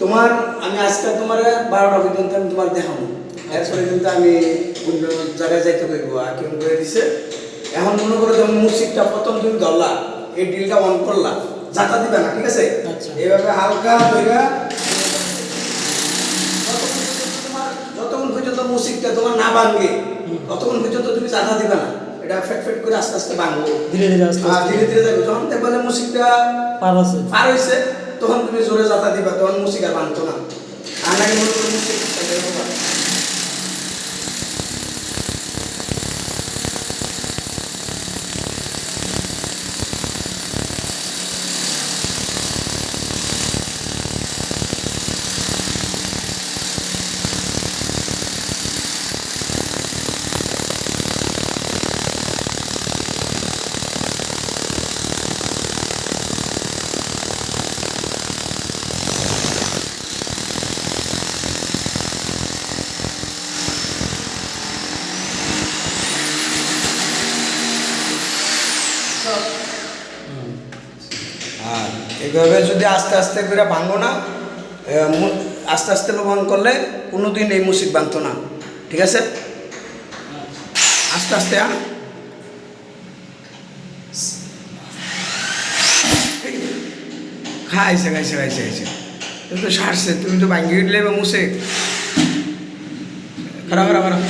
তোমার আমি আজকে তোমার বারোটা পর্যন্ত আমি তোমার দেখাবো। এরপরে কিন্তু আমি অন্য জায়গায় যাইতে পারব আর কেমন করে দিছে? এখন মনে করো যখন মুসিকটা প্রথম তুমি ধরলা এই ডিলটা অন করলা যাতা দিবে না ঠিক আছে? আচ্ছা। এইভাবে হালকা ধইরা যতক্ষণ পর্যন্ত মুসিকটা তোমার না ভাঙবে ততক্ষণ পর্যন্ত তুমি যাতা দিবে না। এটা ফেট ফেট করে আস্তে আস্তে ভাঙবো। ধীরে ধীরে আস্তে ধীরে ধীরে যখন দেখবা মুসিকটা পার হয়েছে তখন তুমি জোরে যাতা দিবা তখন মুসিকার বানতো না আর নাকি মুসিক এরকম হয়। আর এইভাবে যদি আস্তে আস্তে করে ভাঙবো না আস্তে আস্তে লোভন করলে কোনোদিন এই মুসিক ভাঙতো না। ঠিক আছে? আস্তে আস্তে আ খাইছে খাইছে খাইছে খাইছে। তুমি তো সারছে, তুমি তো ভাঙ্গি উঠলে মুসে খারাপ খারাপ খারাপ